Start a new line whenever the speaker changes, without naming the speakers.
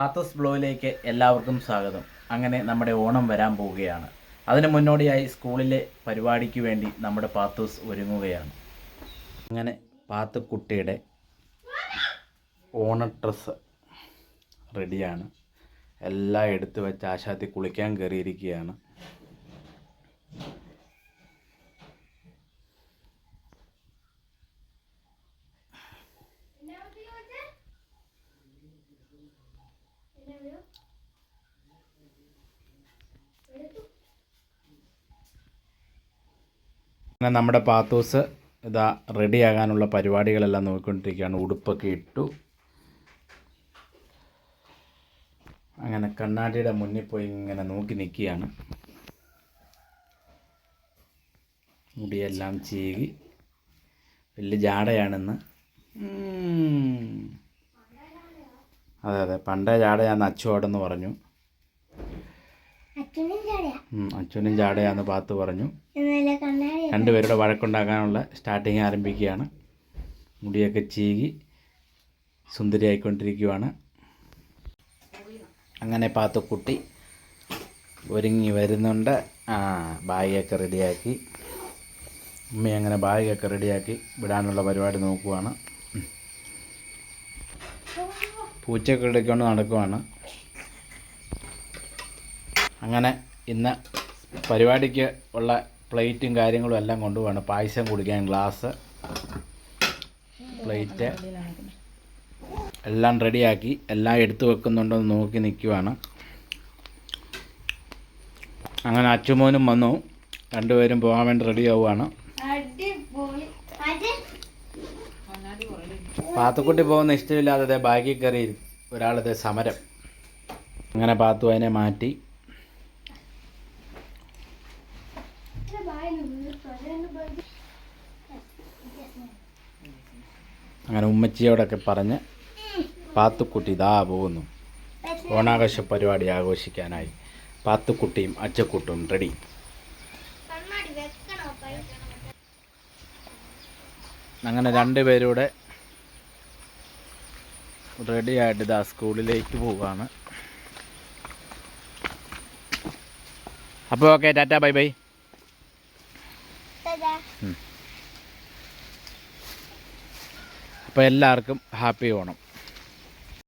പാത്തസ് ബ്ലോയിലേക്ക് എല്ലാവർക്കും സ്വാഗതം. അങ്ങനെ നമ്മുടെ ഓണം വരാൻ പോവുകയാണ്. അതിന് മുന്നോടിയായി സ്കൂളിലെ പരിപാടിക്ക് വേണ്ടി നമ്മുടെ പാത്തൂസ് ഒരുങ്ങുകയാണ്. അങ്ങനെ പാത്തുക്കുട്ടിയുടെ ഓണ ഡ്രസ്സ് റെഡിയാണ്. എല്ലാം എടുത്തു വെച്ച് ആശാത്തി കുളിക്കാൻ കയറിയിരിക്കുകയാണ്. അങ്ങനെ നമ്മുടെ പാത്തൂസ് ഇതാ റെഡിയാകാനുള്ള പരിപാടികളെല്ലാം നോക്കിക്കൊണ്ടിരിക്കുകയാണ്. ഉടുപ്പൊക്കെ ഇട്ടു. അങ്ങനെ കണ്ണാടിയുടെ മുന്നിൽ പോയി ഇങ്ങനെ നോക്കി നിൽക്കുകയാണ്. മുടിയെല്ലാം ചീകി. വലിയ ജാടയാണെന്ന്. അതെ അതെ. പണ്ടേ ജാടയാന്ന് അച്ചുവാടെന്ന് പറഞ്ഞു.
അച്ഛനും
ജാടയാന്ന് പാത്ത് പറഞ്ഞു. രണ്ടുപേരുടെ വഴക്കുണ്ടാക്കാനുള്ള സ്റ്റാർട്ടിങ് ആരംഭിക്കുകയാണ്. മുടിയൊക്കെ ചീകി സുന്ദരിയായിക്കൊണ്ടിരിക്കുകയാണ് അങ്ങനെ പാത്തുക്കുട്ടി ഒരുങ്ങി വരുന്നുണ്ട്. ആ ബാഗൊക്കെ റെഡിയാക്കി ഉമ്മി അങ്ങനെ ബാഗൊക്കെ റെഡിയാക്കി വിടാനുള്ള പരിപാടി നോക്കുവാണ്. പൂച്ചയൊക്കെ എടുക്കൊണ്ട് നടക്കുവാണ്. അങ്ങനെ ഇന്ന് പരിപാടിക്ക് ഉള്ള പ്ലേറ്റും കാര്യങ്ങളും എല്ലാം കൊണ്ടുപോവാണ്. പായസം കുടിക്കാൻ ഗ്ലാസ് പ്ലേറ്റ് എല്ലാം റെഡിയാക്കി എല്ലാം എടുത്തു വെക്കുന്നുണ്ടോ എന്ന് നോക്കി നിൽക്കുവാണ് അങ്ങനെ അച്ചുമോനും വന്നു. രണ്ടുപേരും പോകാൻ വേണ്ടി റെഡി പാത്തുക്കുട്ടി പോകുന്ന ഇഷ്ടമില്ലാതെ ബാഗിൽ കയറി ഒരാളത് സമരം. അങ്ങനെ പാത്തു അതിനെ മാറ്റി. അങ്ങനെ ഉമ്മച്ചിയോടൊക്കെ പറഞ്ഞ് പാത്തുക്കുട്ടി ഇതാ പോകുന്നു. ഓണാഘോഷ പരിപാടി ആഘോഷിക്കാനായി. പാത്തുക്കുട്ടിയും അച്ചക്കുട്ടും റെഡി അങ്ങനെ രണ്ടുപേരൂടെ റെഡി ആയിട്ട് ഇതാ സ്കൂളിലേക്ക് പോവുകയാണ് അപ്പോൾ ഓക്കെ ടാറ്റ ബൈ ബൈ. അപ്പോൾ എല്ലാവർക്കും ഹാപ്പി ഓണം.